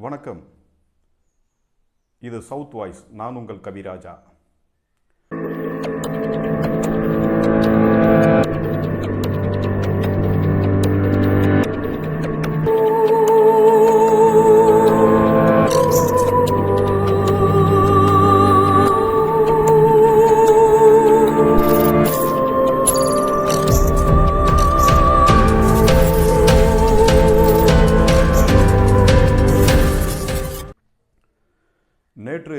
வணக்கம். இது south voice. நான் உங்கள் கவிராஜா. நேற்று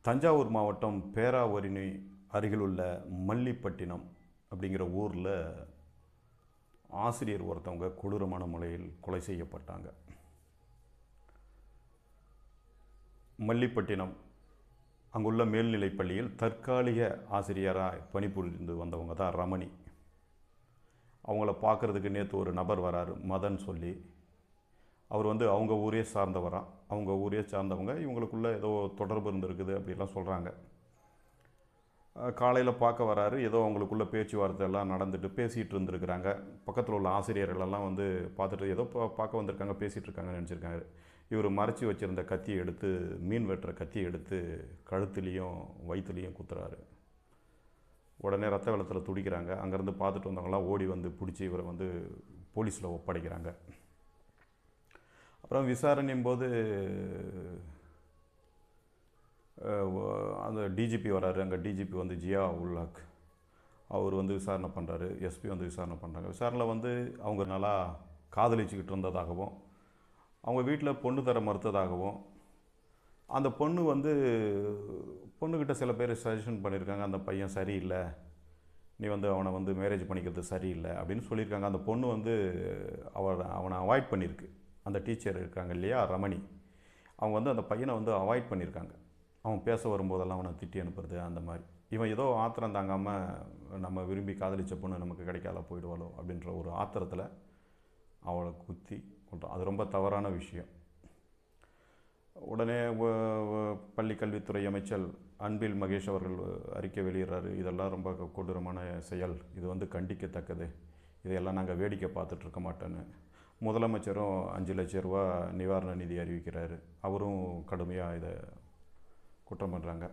தஞ்சாவூர் மாவட்டம் பேராவரிணி அருகில் உள்ள மல்லிப்பட்டினம் அப்படிங்கிற ஊரில் ஆசிரியர் ஒருத்தவங்க கொடூரமான முறையில் கொலை செய்யப்பட்டாங்க. மல்லிப்பட்டினம் அங்குள்ள மேல்நிலைப் பள்ளியில் தற்காலிக ஆசிரியராக பணிபுரிந்து வந்தவங்க தான் ரமணி. அவங்கள பார்க்குறதுக்கு நேற்று ஒரு நபர் வராரு மதன் சொல்லி. அவர் வந்து அவங்க ஊரே சார்ந்தவரான் அவங்க ஊரையே சார்ந்தவங்க இவங்களுக்குள்ளே ஏதோ தொடர்பு இருந்திருக்குது அப்படிலாம் சொல்கிறாங்க காலையில் பார்க்க வராரு. ஏதோ அவங்களுக்குள்ள பேச்சுவார்த்தை எல்லாம் நடந்துட்டு பேசிகிட்டு இருந்திருக்கிறாங்க. பக்கத்தில் உள்ள ஆசிரியர்கள் எல்லாம் வந்து பார்த்துட்டு ஏதோ பா பார்க்க வந்திருக்காங்க பேசிகிட்டு இருக்காங்கன்னு நினச்சிருக்காங்க இவர் மறைச்சி வச்சுருந்த கத்தியை எடுத்து மீன் வெட்டுற கத்தியை எடுத்து கழுத்துலேயும் வயிற்றுலேயும் குத்துறாரு. உடனே ரத்த வெள்ளத்தில் துடிக்கிறாங்க. அங்கேருந்து பார்த்துட்டு வந்தவங்களாம் ஓடி வந்து பிடிச்சி இவரை வந்து போலீஸில் ஒப்படைக்கிறாங்க. அப்புறம் விசாரணையும் போது அந்த டிஜிபி வராரு. அங்கே டிஜிபி வந்து ஜியா உல்லாக் அவர் வந்து விசாரணை பண்ணுறாரு எஸ்பி வந்து விசாரணை பண்ணுறாங்க விசாரணையில் வந்து அவங்க நல்லா காதலிச்சுக்கிட்டு இருந்ததாகவும் அவங்க வீட்டில் பொண்ணு தர மறுத்ததாகவும் அந்த பொண்ணு வந்து பொண்ணுக்கிட்ட சில பேர் சஜஷன் பண்ணியிருக்காங்க அந்த பையன் சரியில்லை. நீ வந்து அவனை வந்து மேரேஜ் பண்ணிக்கிறது சரியில்லை அப்படின்னு சொல்லியிருக்காங்க அந்த பொண்ணு வந்து அவ அவனை அவாய்ட் பண்ணியிருக்கு அந்த டீச்சர் இருக்காங்க இல்லையா ரமணி. அவங்க வந்து அந்த பையனை வந்து அவாய்ட் பண்ணியிருக்காங்க. அவன் பேச வரும்போதெல்லாம் அவனை திட்டி அனுப்புறது அந்த மாதிரி. இவன் ஏதோ ஆத்திரம் தாங்காமல் நம்ம விரும்பி காதலிச்ச பொண்ணு நமக்கு கிடைக்காத போயிடுவாளோ அப்படின்ற ஒரு ஆத்திரத்தில் அவளை குத்தி கொண்டான் அது ரொம்ப தவறான விஷயம். உடனே பள்ளி கல்வித்துறை அமைச்சர் அன்பில் மகேஷ் அவர்கள் அறிக்கை வெளியிடுறாரு. இதெல்லாம் ரொம்ப கொடூரமான செயல். இது வந்து கண்டிக்கத்தக்கது. இதையெல்லாம் நாங்கள் வேடிக்கை பார்த்துட்ருக்க மாட்டோன்னு. முதலமைச்சரும் அஞ்சு லட்ச ரூபா நிவாரண நிதி அறிவிக்கிறாரு. அவரும் கடுமையாக இதை குற்றம் பண்ணுறாங்க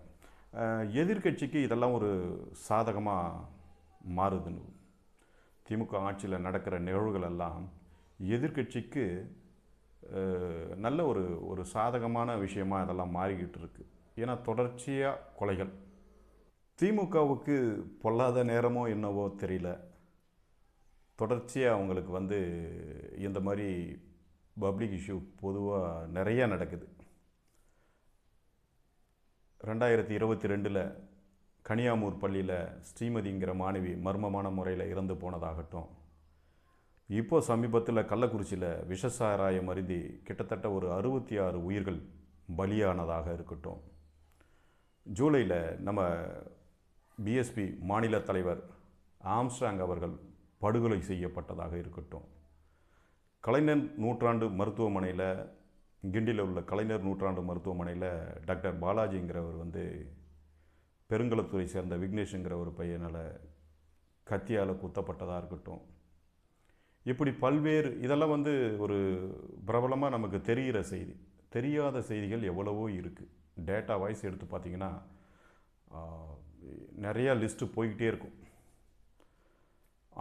எதிர்க்கட்சிக்கு இதெல்லாம் ஒரு சாதகமாக மாறுதுன்னு. திமுக ஆட்சியில் நடக்கிற நிகழ்வுகள் எல்லாம் எதிர்க்கட்சிக்கு நல்ல ஒரு ஒரு சாதகமான விஷயமா இதெல்லாம் மாறிக்கிட்டு இருக்குது ஏன்னா தொடர்ச்சியாக கொலைகள். திமுகவுக்கு பொல்லாத நேரமோ என்னவோ தெரியல. தொடர்ச்சியாக அவங்களுக்கு வந்து இந்த மாதிரி பப்ளிக் இஷ்யூ பொதுவாக நிறையா நடக்குது. ரெண்டாயிரத்தி இருபத்தி ரெண்டில் கனியாமூர் பள்ளியில் ஸ்ரீமதிங்கிற மாணவி மர்மமான முறையில் இறந்து போனதாகட்டும் இப்போ சமீபத்தில் கள்ளக்குறிச்சியில் விஷசாராயம் அருந்தி கிட்டத்தட்ட ஒரு அறுபத்தி ஆறு உயிர்கள் பலியானதாக இருக்கட்டும். ஜூலையில் நம்ம பிஎஸ்பி மாநில தலைவர் ஆம்ஸ்டாங் அவர்கள் படுகொலை செய்யப்பட்டதாக இருக்கட்டும். கலைஞர் நூற்றாண்டு மருத்துவமனையில் கிண்டியில் உள்ள கலைஞர் நூற்றாண்டு மருத்துவமனையில் டாக்டர் பாலாஜிங்கிறவர் வந்து பெருங்கலத்துறை சேர்ந்த விக்னேஷுங்கிற ஒரு பையனால் கத்தியால் குத்தப்பட்டதாக இருக்கட்டும். இப்படி பல்வேறு இதெல்லாம் வந்து ஒரு பிரபலமாக நமக்கு தெரிகிற செய்தி. தெரியாத செய்திகள் எவ்வளவோ இருக்குது டேட்டா வாய்ஸ் எடுத்து பார்த்தீங்கன்னா நிறையா லிஸ்ட்டு போய்கிட்டே இருக்கும்.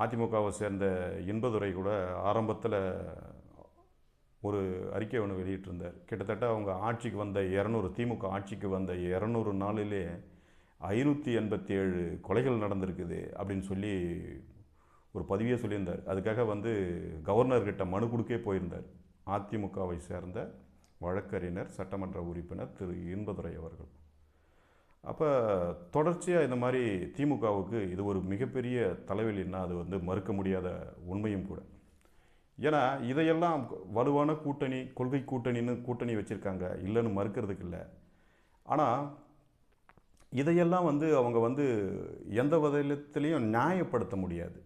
அதிமுகவை சேர்ந்த இன்பதுரை கூட ஆரம்பத்தில் ஒரு அறிக்கை ஒன்று வெளியிட்டிருந்தார். கிட்டத்தட்ட அவங்க ஆட்சிக்கு வந்த இரநூறு திமுக ஆட்சிக்கு வந்த இரநூறு நாளிலே ஐநூற்றி எண்பத்தி ஏழு கொலைகள் நடந்திருக்குது அப்படின்னு சொல்லி ஒரு பதிவே சொல்லியிருந்தார். அதுக்காக வந்து கவர்னர்கிட்ட மனு கொடுக்கே போயிருந்தார். அதிமுகவை சேர்ந்த வழக்கறிஞர் சட்டமன்ற உறுப்பினர் திரு இன்பதுரை அவர்கள். அப்போ தொடர்ச்சியாக இந்த மாதிரி திமுகவுக்கு இது ஒரு மிகப்பெரிய தலைவலின்னா அது வந்து மறுக்க முடியாத உண்மையும் கூட. ஏன்னா இதையெல்லாம் வலுவான கூட்டணி கொள்கை கூட்டணின்னு கூட்டணி வச்சுருக்காங்க. இல்லைன்னு மறுக்கிறதுக்கு இல்லை. ஆனால் இதையெல்லாம் வந்து அவங்க வந்து எந்த விதத்துலேயும் நியாயப்படுத்த முடியாது.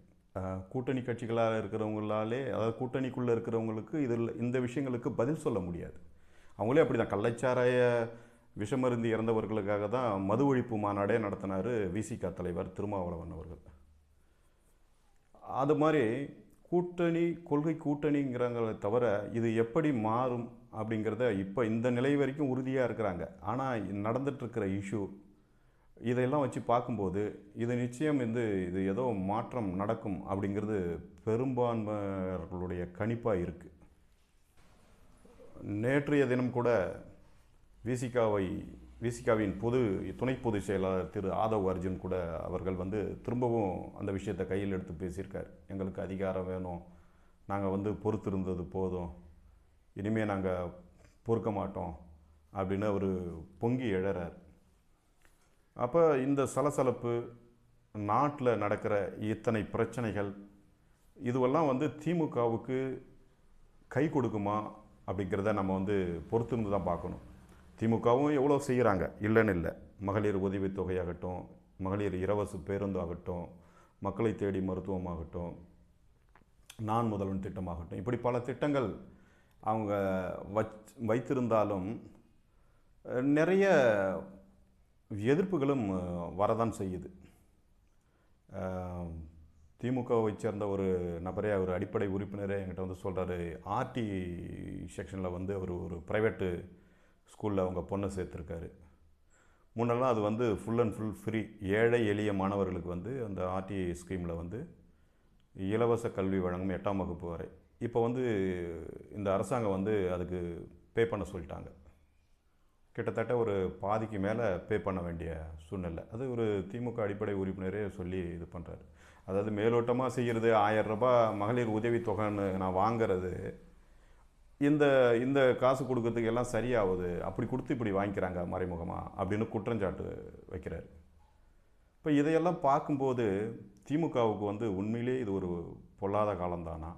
கூட்டணி கட்சிகளாக இருக்கிறவங்களாலே அதாவது கூட்டணிக்குள்ளே இருக்கிறவங்களுக்கு இதில் இந்த விஷயங்களுக்கு பதில் சொல்ல முடியாது. அவங்களே அப்படி தான் கள்ளச்சாராய விஷமருந்தி இறந்தவர்களுக்காக தான் மது ஒழிப்பு மாநாடே நடத்தினார் விசிக தலைவர் திருமாவளவன் அவர்கள். அது மாதிரி கூட்டணி கொள்கை கூட்டணிங்கிறாங்களே தவிர இது எப்படி மாறும் அப்படிங்கிறத இப்போ இந்த நிலை வரைக்கும் உறுதியாக இருக்கிறாங்க. ஆனால் நடந்துட்டுருக்கிற இஷ்யூ இதையெல்லாம் வச்சு பார்க்கும்போது இது நிச்சயம் வந்து இது ஏதோ மாற்றம் நடக்கும் அப்படிங்கிறது பெரும்பான்மையர்களுடைய கணிப்பாக இருக்குது நேற்றைய தினம் கூட விசிகாவை விசிகாவின் பொது துணை பொதுச் செயலாளர் திரு ஆதவ் அர்ஜுன் கூட அவர்கள் வந்து திரும்பவும் அந்த விஷயத்தை கையில் எடுத்து பேசியிருக்கார். எங்களுக்கு அதிகாரம் வேணும். நாங்கள் வந்து பொறுத்திருந்தது போதும். இனிமேல் நாங்கள் பொறுக்க மாட்டோம் அப்படின்னு அவர் பொங்கி எழறார். அப்போ இந்த சலசலப்பு நாட்டில் நடக்கிற இத்தனை பிரச்சனைகள் இதுவெல்லாம் வந்து திமுகவுக்கு கை கொடுக்குமா அப்படிங்கிறத நம்ம வந்து பொறுத்திருந்து தான் பார்க்கணும். திமுகவும் எவ்வளோ செய்கிறாங்க? இல்லைன்னு இல்லை. மகளிர் உதவித்தொகையாகட்டும் மகளிர் இலவச பேருந்து ஆகட்டும் மக்களை தேடி மருத்துவமாகட்டும் நான் முதல்வன் திட்டமாகட்டும் இப்படி பல திட்டங்கள் அவங்க வச் வைத்திருந்தாலும் நிறைய எதிர்ப்புகளும் வரதான் செய்யுது. திமுகவை சேர்ந்த ஒரு நபரே ஒரு அடிப்படை உறுப்பினரே என்கிட்ட வந்து சொல்கிறாரு ஆர்டி செக்ஷனில் வந்து அவர் ஒரு ப்ரைவேட்டு ஸ்கூலில் அவங்க பொண்ணை சேர்த்துருக்காரு. முன்னெல்லாம் அது வந்து ஃபுல் அண்ட் ஃபுல் ஃப்ரீ ஏழை எளிய மாணவர்களுக்கு வந்து அந்த ஆர்டிஐ ஸ்கீமில் வந்து இலவச கல்வி வழங்கும் எட்டாம் வகுப்பு வரை. இப்போ வந்து இந்த அரசாங்கம் வந்து அதுக்கு பே பண்ண சொல்லிட்டாங்க. கிட்டத்தட்ட ஒரு பாதிக்கு மேலே பே பண்ண வேண்டிய சூழ்நிலை. அது ஒரு திமுக அடிப்படை உறுப்பினரே சொல்லி இது பண்ணுறாரு அதாவது மேலோட்டமாக செய்கிறது ஆயிரம் ரூபாய் மகளிர் உதவித்தொகைன்னு நான் வாங்குறது இந்த இந்த காசு கொடுக்கறதுக்கு எல்லாம் சரியாகுது அப்படி கொடுத்து இப்படி வாங்கிக்கிறாங்க மறைமுகமாக அப்படின்னு குற்றஞ்சாட்டு வைக்கிறார். இப்போ இதையெல்லாம் பார்க்கும்போது திமுகவுக்கு வந்து உண்மையிலே இது ஒரு பொல்லாத காலம்தானா?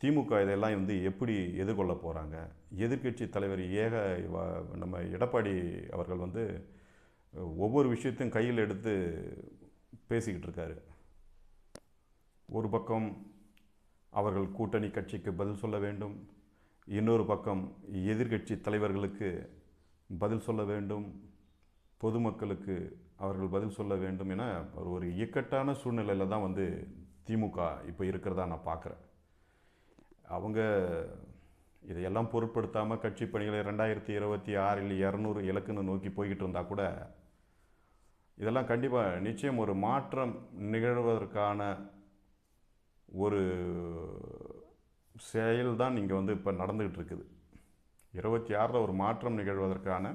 திமுக இதெல்லாம் வந்து எப்படி எதிர்கொள்ள போகிறாங்க எதிர்க்கட்சி தலைவர் ஏக நம்ம எடப்பாடி அவர்கள் வந்து ஒவ்வொரு விஷயத்தையும் கையில் எடுத்து பேசிக்கிட்டு இருக்காரு. ஒரு பக்கம் அவர்கள் கூட்டணி கட்சிக்கு பதில் சொல்ல வேண்டும். இன்னொரு பக்கம் எதிர்க்கட்சி தலைவர்களுக்கு பதில் சொல்ல வேண்டும் பொதுமக்களுக்கு அவர்கள் பதில் சொல்ல வேண்டும் என ஒரு ஒரு இக்கட்டான சூழ்நிலையில் தான் வந்து திமுக இப்போ இருக்கிறதா நான் பார்க்குறேன். அவங்க இதையெல்லாம் பொருட்படுத்தாமல் கட்சி பணிகளை ரெண்டாயிரத்தி இருபத்தி ஆறில் இரநூறு இலக்குன்னு நோக்கி போய்கிட்டு இருந்தால் கூட இதெல்லாம் கண்டிப்பாக நிச்சயம் ஒரு மாற்றம் நிகழ்வதற்கான ஒரு செயல் தான் இங்கே வந்து இப்போ நடந்துக்கிட்டு இருக்குது இருபத்தி ஆறில் ஒரு மாற்றம் நிகழ்வதற்கான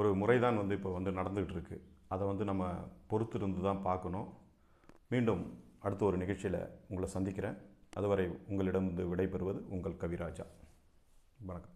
ஒரு முறை தான் வந்து இப்போ வந்து நடந்துக்கிட்டு இருக்குது அதை வந்து நம்ம பொறுத்திருந்து தான் பார்க்கணும். மீண்டும் அடுத்த ஒரு நிகழ்ச்சியில் உங்களை சந்திக்கிறேன். அதுவரை உங்களிடம் வந்து விடைபெறுவது உங்கள் கவிராஜா. வணக்கம்.